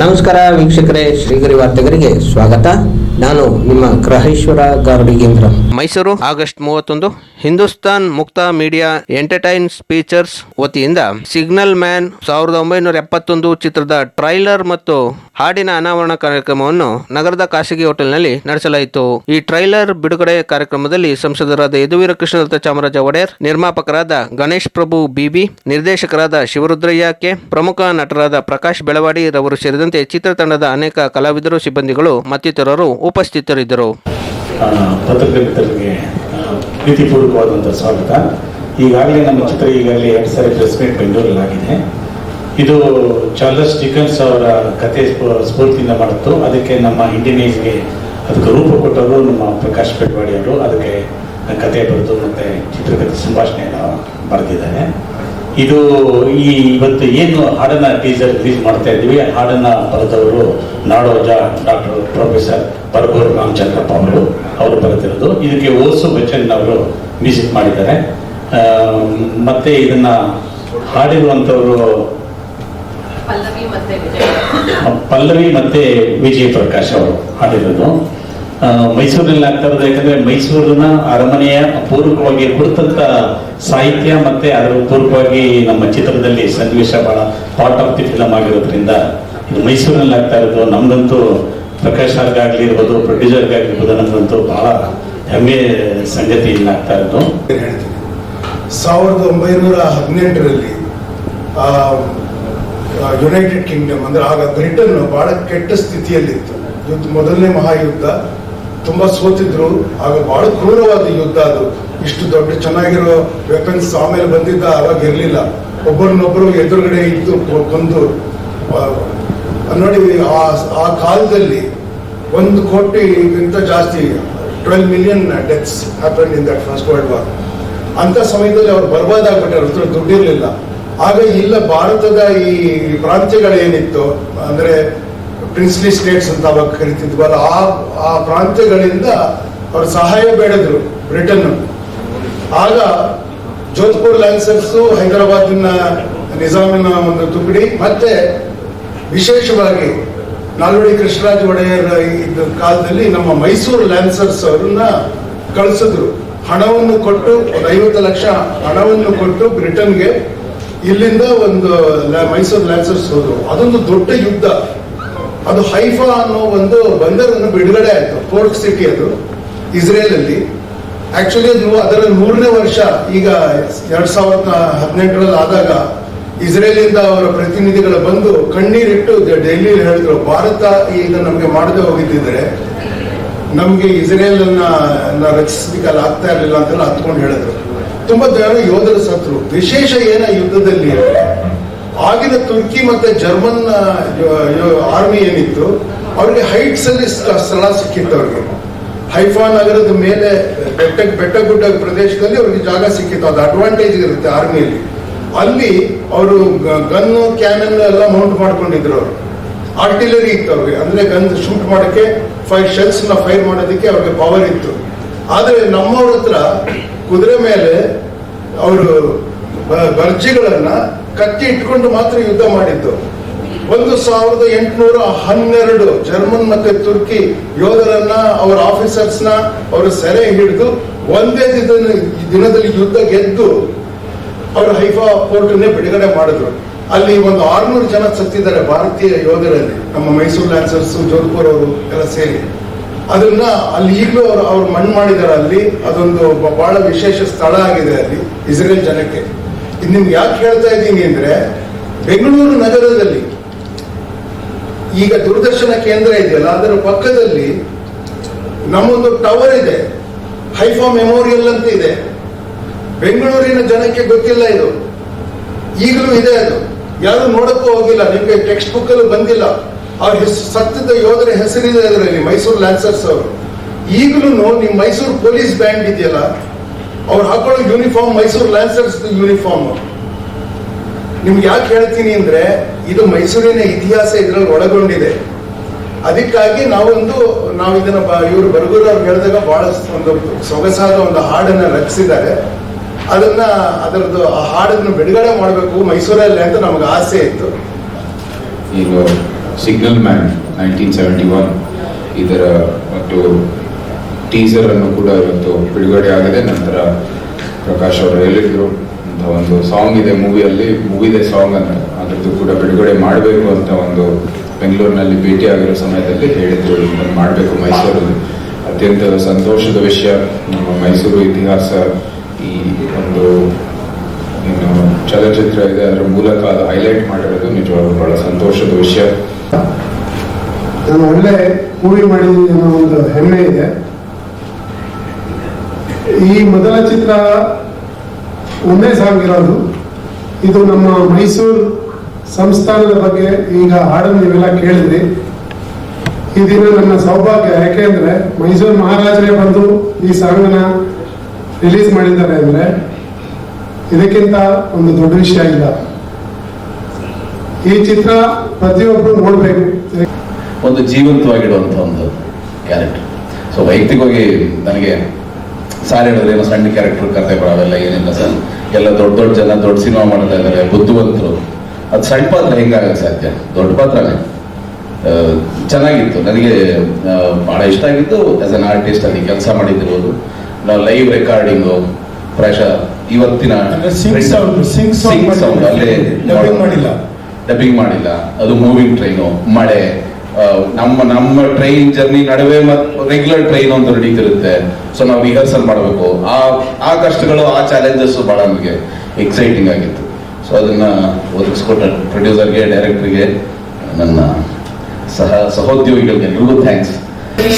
ನಮಸ್ಕಾರ ವೀಕ್ಷಕರೇ, ಶ್ರೀಗರಿ ವಾರ್ತೆಗರಿಗೆ ಸ್ವಾಗತ. ನಾನು ನಿಮ್ಮ ಗ್ರಹೇಶ್ವರ ಗಾರ್ಡಿಗೇಂದ್ರ ಮೈಸೂರು, ಆಗಸ್ಟ್ ಮೂವತ್ತೊಂದು, ಹಿಂದೂಸ್ತಾನ್ ಮುಕ್ತ ಮೀಡಿಯಾ ಎಂಟರ್ಟೈನ್ ಸ್ಪೀಚರ್ಸ್ ವತಿಯಿಂದ ಸಿಗ್ನಲ್ ಮ್ಯಾನ್ ಸಾವಿರದ ಒಂಬೈನೂರ ಎಪ್ಪತ್ತೊಂದು ಚಿತ್ರದ ಟ್ರೈಲರ್ ಮತ್ತು ಹಾಡಿನ ಅನಾವರಣ ಕಾರ್ಯಕ್ರಮವನ್ನು ನಗರದ ಖಾಸಗಿ ಹೋಟೆಲ್ನಲ್ಲಿ ನಡೆಸಲಾಯಿತು. ಈ ಟ್ರೈಲರ್ ಬಿಡುಗಡೆ ಕಾರ್ಯಕ್ರಮದಲ್ಲಿ ಸಂಸದರಾದ ಯದುವೀರ ಕೃಷ್ಣದತ್ತ ಚಾಮರಾಜ ಒಡೆಯರ್, ನಿರ್ಮಾಪಕರಾದ ಗಣೇಶ್ ಪ್ರಭು ಬಿಬಿ, ನಿರ್ದೇಶಕರಾದ ಶಿವರುದ್ರಯ್ಯ ಕೆ, ಪ್ರಮುಖ ನಟರಾದ ಪ್ರಕಾಶ್ ಬೆಳವಾಡಿ ರವರು ಸೇರಿದಂತೆ ಚಿತ್ರತಂಡದ ಅನೇಕ ಕಲಾವಿದರು, ಸಿಬ್ಬಂದಿಗಳು, ಮತ್ತಿತರರು ಉಪಸ್ಥಿತರಿದ್ದರು. ಸ್ವಾಗತ. ಈಗಾಗಲೇ ನಮ್ಮ ಚಿತ್ರ ಈಗಾಗಲೇ ಎರಡು ಸಾರಿ ಪ್ರೆಸ್ ಮೀಟ್ ಆಗಿದೆ ಇದು ಚಾರ್ಲಸ್ ಡಿಕನ್ಸ್ ಅವರ ಕತೆ ಸ್ಫೂ- ಸ್ಫೂರ್ತಿಯಿಂದ ಮಾಡಿತ್ತು. ಅದಕ್ಕೆ ನಮ್ಮ ಇಂಡಿಯನ್ ಅದಕ್ಕೆ ರೂಪ ಕೊಟ್ಟವರು ನಮ್ಮ ಪ್ರಕಾಶ್ ಪೆಟ್ವಾಡಿ ಅವರು. ಅದಕ್ಕೆ ಕತೆ ಬರೆದು ಮತ್ತೆ ಚಿತ್ರಕಥೆ ಸಂಭಾಷಣೆಯನ್ನು ಬರೆದಿದ್ದಾರೆ. ಇದು ಈ ಇವತ್ತು ಏನು ಹಾಡನ್ನ ಟೀಸರ್ ರಿಲೀಸ್ ಮಾಡ್ತಾ ಇದ್ದೀವಿ ಹಾಡನ್ನ ಬರೆದವರು ನಾಡೋಜ ಡಾಕ್ಟರ್ ಪ್ರೊಫೆಸರ್ ಬರಗೂರು ರಾಮಚಂದ್ರಪ್ಪ ಅವರು ಅವರು ಬರೆದಿರೋದು. ಇದಕ್ಕೆ ಓಸು ಬಚ್ಚನ್ ಅವರು ಮ್ಯೂಸಿಕ್ ಮಾಡಿದ್ದಾರೆ. ಮತ್ತೆ ಇದನ್ನ ಹಾಡಿರುವಂಥವರು ಪಲ್ಲವಿ ಮತ್ತೆ ವಿಜಯ ಪ್ರಕಾಶ್ ಅವರು ಹಾಡಿರೋದು. ಮೈಸೂರಿನಲ್ಲಿ ಆಗ್ತಾ ಇರೋದು ಯಾಕಂದ್ರೆ ಮೈಸೂರಿನ ಅರಮನೆಯ ಪೂರ್ವಕವಾಗಿ ಕುರಿತಂತ ಸಾಹಿತ್ಯ ಮತ್ತೆ ಅದರ ಪೂರ್ವಕವಾಗಿ ನಮ್ಮ ಚಿತ್ರದಲ್ಲಿ ಸನ್ನಿವೇಶ ಬಹಳ ಪಾರ್ಟ್ ಆಫ್ ದಿ ಫಿಲಮ್ ಆಗಿರೋದ್ರಿಂದ ಇದು ಮೈಸೂರಿನಲ್ಲಿ ಆಗ್ತಾ ಇರೋದು, ನಮ್ದಂತೂ ಪ್ರಕಾಶ್ ಅವ್ರಿಗಾಗ್ಲಿ ಇರ್ಬೋದು ಪ್ರೊಡ್ಯೂಸರ್ಗಾಗಿರ್ಬೋದು ನಮ್ದಂತೂ ಬಹಳ ಹೆಮ್ಮೆ ಸಂಗತಿ ಇಲ್ಲಿ ಆಗ್ತಾ ಇರೋದು. ಸಾವಿರದ ಒಂಬೈನೂರ ಹದಿನೆಂಟರಲ್ಲಿ ಯುನೈಟೆಡ್ ಕಿಂಗ್ಡಮ್ ಅಂದ್ರೆ ಆಗ ಬ್ರಿಟನ್ ಬಹಳ ಕೆಟ್ಟ ಸ್ಥಿತಿಯಲ್ಲಿತ್ತು. ಮೊದಲನೇ ಮಹಾಯುದ್ಧ. ತುಂಬಾ ಸೋತಿದ್ರು, ಆಗ ಬಹಳ ಕ್ರೂರವಾದ ಯುದ್ಧ ಅದು. ಇಷ್ಟು ದೊಡ್ಡ ಚೆನ್ನಾಗಿರೋ ವೆಪನ್ಸ್ ಆಮೇಲೆ ಬಂದಿದ್ದ ಅವಾಗ ಇರಲಿಲ್ಲ. ಒಬ್ಬರನ್ನೊಬ್ಬರು ಎದುರುಗಡೆ ಇದ್ದು ಬಂದು ನೋಡಿ, ಆ ಆ ಕಾಲದಲ್ಲಿ ಒಂದು ಕೋಟಿಗಿಂತ ಜಾಸ್ತಿ twelve million deaths happen in that first world war ಅಂತ ಸಮಯದಲ್ಲಿ ಅವ್ರು ಬರ್ಬಾದಾಗ್ಬಿಟ್ಟಾರೆ ಅವ್ರ ದುಡ್ಡಿರಲಿಲ್ಲ. ಆಗ ಇಲ್ಲ, ಭಾರತದ ಈ ಪ್ರಾಂತ್ಯಗಳೇನಿತ್ತು, ಅಂದ್ರೆ ಪ್ರಿನ್ಸ್ಲಿ ಸ್ಟೇಟ್ಸ್ ಅಂತ ಅವಾಗ ಕರಿತಿದ್ವಲ್ಲ ಆ ಆ ಪ್ರಾಂತ್ಯಗಳಿಂದ ಅವರು ಸಹಾಯ ಬೇಡಿದ್ರು ಬ್ರಿಟನ್ ಆಗ ಜೋಧ್ಪುರ್ ಲ್ಯಾನ್ಸರ್ಸ್ ಹೈದರಾಬಾದಿನ ನಿಜಾಮಿನ ಒಂದು ತುಕಡಿ, ಮತ್ತೆ ವಿಶೇಷವಾಗಿ ನಾಲ್ವಡಿ ಕೃಷ್ಣರಾಜ ಒಡೆಯರ್ ಇದ್ದ ಕಾಲದಲ್ಲಿ ನಮ್ಮ ಮೈಸೂರು ಲ್ಯಾನ್ಸರ್ಸ್ ಅವರನ್ನ ಕಳಿಸಿದ್ರು. ಹಣವನ್ನು ಕೊಟ್ಟು, ಒಂದು ಐವತ್ತು ಲಕ್ಷ ಹಣವನ್ನು ಕೊಟ್ಟು ಬ್ರಿಟನ್ಗೆ ಇಲ್ಲಿಂದ ಒಂದು ಮೈಸೂರು ಲ್ಯಾನ್ಸರ್ಸ್ ಹೋದ್ರು. ಅದೊಂದು ದೊಡ್ಡ ಯುದ್ಧ. ಅದು ಹೈಫಾ ಅನ್ನೋ ಒಂದು ಬಂದರನ್ನು ಬಿಡುಗಡೆ ಆಯಿತು ಪೋರ್ಟ್ ಸಿಟಿ ಅದು ಇಸ್ರೇಲ್ ಅಲ್ಲಿ ಆಕ್ಚುಲಿ ಅದು ಅದರ ಮೂರನೇ ವರ್ಷ, ಈಗ ಎರಡ್ ಸಾವಿರದ ಹದಿನೆಂಟರಲ್ಲಿ ಆದಾಗ ಇಸ್ರೇಲಿಂದ ಅವರ ಪ್ರತಿನಿಧಿಗಳು ಬಂದು ಕಣ್ಣೀರಿಟ್ಟು ಡೆಲ್ಲಿ ಹೇಳಿದ್ರು, ಭಾರತ ಈಗ ನಮಗೆ ಮಾಡದೆ ಹೋಗಿದ್ದಿದ್ರೆ, ನಮಗೆ ಇಸ್ರೇಲ್ ಅನ್ನ ರಚಿಸಲಿಕ್ಕೆ ಆಗ್ತಾ ಇರಲಿಲ್ಲ ಅಂತೆಲ್ಲ ಹತ್ಕೊಂಡು ಹೇಳಿದ್ರು. ತುಂಬಾ ಜನ ಯೋಧರು ಸತ್ರು. ವಿಶೇಷ ಏನ ಯುದ್ಧದಲ್ಲಿ? ಆಗಿನ ತುರ್ಕಿ ಮತ್ತೆ ಜರ್ಮನ್ ಆರ್ಮಿ ಏನಿತ್ತು, ಅವ್ರಿಗೆ ಹೈಟ್ಸ್ ಅಲ್ಲಿ ಸ್ಥಳ ಸಿಕ್ಕಿತ್ತು ಅವ್ರಿಗೆ. ಹೈಫಾ ನಗರದ ಮೇಲೆ ಬೆಟ್ಟ ಬೆಟ್ಟ ಗುಡ್ಡ ಪ್ರದೇಶದಲ್ಲಿ ಅವ್ರಿಗೆ ಜಾಗ ಸಿಕ್ಕಿತ್ತು. ಅದು ಅಡ್ವಾಂಟೇಜ್ ಇರುತ್ತೆ ಆರ್ಮಿಯಲ್ಲಿ. ಅಲ್ಲಿ ಅವರು ಗನ್ನು ಕ್ಯಾನನ್ ಎಲ್ಲ ಮೌಂಟ್ ಮಾಡ್ಕೊಂಡಿದ್ರು ಅವರು. ಆರ್ಟಿಲರಿ ಇತ್ತು ಅವ್ರಿಗೆ. ಅಂದ್ರೆ ಗನ್ ಶೂಟ್ ಮಾಡಕ್ಕೆ ಫೈರ್ ಶೆಲ್ಸ್ನ ಫೈರ್ ಮಾಡೋದಕ್ಕೆ ಅವ್ರಿಗೆ ಪವರ್ ಇತ್ತು. ಆದ್ರೆ ನಮ್ಮವ್ರ ಹತ್ರ ಕುದುರೆ ಮೇಲೆ ಅವರು ಬರ್ಜಿಗಳನ್ನ ಕತ್ತಿ ಇಟ್ಕೊಂಡು ಮಾತ್ರ ಯುದ್ಧ ಮಾಡಿದ್ದು. ಒಂದು ಸಾವಿರದ ಎಂಟುನೂರ ಹನ್ನೆರಡು ಜರ್ಮನ್ ಮತ್ತೆ ತುರ್ಕಿ ಯೋಧರನ್ನ, ಅವರ ಆಫೀಸರ್ಸ್ನ, ಅವರ ಸೆರೆ ಹಿಡಿದು ಒಂದೇ ದಿನ ದಿನದಲ್ಲಿ ಯುದ್ಧ ಗೆದ್ದು ಅವರು ಹೈಫಾ ಪೋರ್ಟ್ ಬಿಡುಗಡೆ ಮಾಡಿದ್ರು. ಅಲ್ಲಿ ಒಂದು ಆರ್ನೂರು ಜನ ಸತ್ತಿದ್ದಾರೆ ಭಾರತೀಯ ಯೋಧರಲ್ಲಿ, ನಮ್ಮ ಮೈಸೂರು ಲ್ಯಾನ್ಸರ್ಸ್, ಜೋಧ್ಪುರ್ ಅವರು ಎಲ್ಲ ಸೇರಿ. ಅದನ್ನ ಅಲ್ಲಿ ಈಗಲೂ ಅವರು ಅವ್ರು ಮಣ್ಣು ಮಾಡಿದ್ದಾರೆ ಅಲ್ಲಿ. ಅದೊಂದು ಬಹಳ ವಿಶೇಷ ಸ್ಥಳ ಆಗಿದೆ ಅಲ್ಲಿ, ಇಸ್ರೇಲ್ ಜನಕ್ಕೆ. ನಿಮ್ಗೆ ಯಾಕೆ ಹೇಳ್ತಾ ಇದ್ದೀನಿ ಅಂದ್ರೆ ಬೆಂಗಳೂರು ನಗರದಲ್ಲಿ ಈಗ ದೂರದರ್ಶನ ಕೇಂದ್ರ ಇದೆಯಲ್ಲ, ಅದರ ಪಕ್ಕದಲ್ಲಿ ನಮ್ಮೊಂದು ಟವರ್ ಇದೆ. ಹೈಫಾ ಮೆಮೋರಿಯಲ್ ಅಂತ ಇದೆ. ಬೆಂಗಳೂರಿನ ಜನಕ್ಕೆ ಗೊತ್ತಿಲ್ಲ ಇದು. ಈಗಲೂ ಇದೆ ಅದು. ಯಾರು ನೋಡಕ್ಕೂ ಹೋಗಿಲ್ಲ. ನಿಮಗೆ ಟೆಕ್ಸ್ಟ್ ಬುಕ್ ಅಲ್ಲಿ ಬಂದಿಲ್ಲ. ಅವ್ರ ಹೆಸರು ಸತ್ತದ ಯೋಧರ ಹೆಸರಿದೆ ಅದರಲ್ಲಿ ಮೈಸೂರು ಲ್ಯಾನ್ಸರ್ಸ್ ಅವರು. ಈಗಲೂ ನಿಮ್ ಮೈಸೂರು ಪೊಲೀಸ್ ಬ್ಯಾಂಡ್ ಇದೆಯಲ್ಲ ಅವ್ರು ಹಾಕೊಳ್ಳೋ ಯೂನಿಫಾರ್ಮ್ ಮೈಸೂರು ಲ್ಯಾನ್ಸರ್ಸ್ ಯೂನಿಫಾರ್ಮ್ ನಿಮ್ಗೆ ಯಾಕೆ ಹೇಳ್ತೀನಿ ಅಂದ್ರೆ, ಇದು ಮೈಸೂರಿನ ಇತಿಹಾಸ ಇದರಲ್ಲಿ ಒಳಗೊಂಡಿದೆ. ಅದಕ್ಕಾಗಿ ನಾವೊಂದು, ನಾವು ಇದನ್ನ ಇವರು ಬರಗೂರು ಅವ್ರು ಹೇಳಿದಾಗ ಬಹಳ ಒಂದು ಸೊಗಸಾದ ಒಂದು ಹಾಡನ್ನ ರಚಿಸಿದ್ದಾರೆ. ಅದನ್ನ, ಅದರದ್ದು ಆ ಹಾಡನ್ನು ಬಿಡುಗಡೆ ಮಾಡಬೇಕು ಮೈಸೂರಲ್ಲಿ ಅಂತ ನಮಗೆ ಆಸೆ ಇತ್ತು. ಈಗ, signal man nineteen seventy one ಇದರ, ಮತ್ತು ಟೀಸರ್ ಅನ್ನು ಕೂಡ ಇವತ್ತು ಬಿಡುಗಡೆ ಆಗಿದೆ. ನಂತರ ಪ್ರಕಾಶ್ ಅವರು ಹೇಳಿದ್ರು, ಅಂತ ಒಂದು ಸಾಂಗ್ ಇದೆ ಮೂವಿಯಲ್ಲಿ ಮೂವಿದೆ ಸಾಂಗ್ ಅಂತ ಅದ್ರದ್ದು ಕೂಡ ಬಿಡುಗಡೆ ಮಾಡಬೇಕು ಅಂತ ಒಂದು ಬೆಂಗಳೂರಿನಲ್ಲಿ ಭೇಟಿ ಆಗಿರೋ ಸಮಯದಲ್ಲಿ ಹೇಳಿದ್ರು. ಇದನ್ನು ಮಾಡಬೇಕು ಮೈಸೂರಲ್ಲಿ. ಅತ್ಯಂತ ಸಂತೋಷದ ವಿಷಯ. ನಮ್ಮ ಮೈಸೂರು ಇತಿಹಾಸ ಈ ಒಂದು ಏನು ಚಲನಚಿತ್ರ ಇದೆ, ಅದರ ಮೂಲಕ ಅದು ಹೈಲೈಟ್ ಮಾಡಿರೋದು ನಿಜವಾಗ್ಲೂ ಬಹಳ ಸಂತೋಷದ ವಿಷಯ. ನಾನು ಒಳ್ಳೆ ಮೂವಿ ಮಾಡಿದ್ದೀನಿ ಅನ್ನೋ ಒಂದು ಹೆಮ್ಮೆ ಇದೆ. ಈ ಮೊದಲ ಚಿತ್ರ ಸಾಂಗ್ ಇರೋದು ಇದು ನಮ್ಮ ಮೈಸೂರು ಸಂಸ್ಥಾನದ ಬಗ್ಗೆ ಈಗ ಹಾಡನ್ನು ನೀವೆಲ್ಲ ಕೇಳಿದ್ರಿ. ಈ ದಿನ ನನ್ನ ಸೌಭಾಗ್ಯ ಯಾಕೆಂದ್ರೆ ಮೈಸೂರು ಮಹಾರಾಜರೇ ಬಂದು ಈ ಸಾಂಗನ್ನ ರಿಲೀಸ್ ಮಾಡಿದ್ದಾರೆ ಅಂದ್ರೆ ಇದಕ್ಕಿಂತ ಒಂದು ದೊಡ್ಡ ವಿಷಯ ಇಲ್ಲ. ಈ ಚಿತ್ರ ಪ್ರತಿಯೊಬ್ಬರು ನೋಡ್ಬೇಕು. ಒಂದು ಜೀವಂತವಾಗಿಡುವಂಥ ಒಂದು ಕ್ಯಾರೆಕ್ಟರ್. ಸೊ ವೈಯಕ್ತಿಕವಾಗಿ ನನಗೆ ಸಾರ್ ಹೇಳಿದ್ರೆ ಏನೋ ಸಣ್ಣ ಕ್ಯಾರೆಕ್ಟರ್ ಕತೆ ಬರೋವೆಲ್ಲ ಏನಿಲ್ಲ ಸರ್. ಎಲ್ಲ ದೊಡ್ಡ ದೊಡ್ಡ ಜನ ದೊಡ್ಡ ಸಿನಿಮಾ ಮಾಡ್ತಾ ಇದ್ದಾರೆ ಬುದ್ಧಿವಂತರು. ಅದು ಸಣ್ಣ ಪಾತ್ರ ಹೆಂಗಾಗಕ್ಕೆ ಸಾಧ್ಯ? ದೊಡ್ಡ ಪಾತ್ರ ಚೆನ್ನಾಗಿತ್ತು. ನನಗೆ ಬಹಳ ಇಷ್ಟ ಆಗಿತ್ತು. ಆಸ್ ಅನ್ ಆರ್ಟಿಸ್ಟ್ ಅಲ್ಲಿ ಕೆಲಸ ಮಾಡಿದಿರೋದು. ನಾವು ಲೈವ್ ರೆಕಾರ್ಡಿಂಗು ಪ್ರಾಯಶಃ ಇವತ್ತಿನ ಅಲ್ಲೇ ಮಾಡಿಲ್ಲ. ಡಬ್ಬಿಂಗ್ ಮಾಡಿಲ್ಲ. ಅದು ಮೂವಿಂಗ್ ಟ್ರೈನು ಮಳೆ. ನಮ್ಮ ನಮ್ಮ ಟ್ರೈನ್ ಜರ್ನಿ ನಡುವೆ ರೆಗ್ಯುಲರ್ ಟ್ರೈನ್ ಒಂದು ನಡೀತಿರುತ್ತೆ. ಸೊ ನಾವು ರಿಹರ್ಸಲ್ ಮಾಡಬೇಕು. ಆ ಆ ಕಷ್ಟಗಳು, ಆ ಚಾಲೆಂಜಸ್ ಬಹಳ ನಮಗೆ ಎಕ್ಸೈಟಿಂಗ್ ಆಗಿತ್ತು. ಸೊ ಅದನ್ನ ಒದಗಿಸ್ಕೊಟ್ಟ ಪ್ರೊಡ್ಯೂಸರ್ಗೆ ಡೈರೆಕ್ಟರ್ಗೆ ನನ್ನ ಸಹ ಸಹೋದ್ಯೋಗಿಗಳಿಗೆ ಎಲ್ರಿಗೂ ಥ್ಯಾಂಕ್ಸ್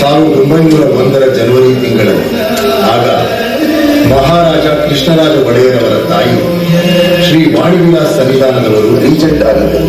ಸಾವಿರದ ಒಂಬೈನೂರ ಒಂದರ ಜನವರಿ ತಿಂಗಳಲ್ಲಿ, ಆಗ ಮಹಾರಾಜ ಕೃಷ್ಣರಾಜ ಒಡೆಯರವರ ತಾಯಿ ಶ್ರೀ ವಾಣಿವಿಲಾಸ್ ಸನ್ನಿಧಾನದವರು ರೀಜೆಂಟ್ ಆಗಿದ್ದರು.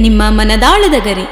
ನಿಮ್ಮ ಮನದಾಳದ ಗರಿ.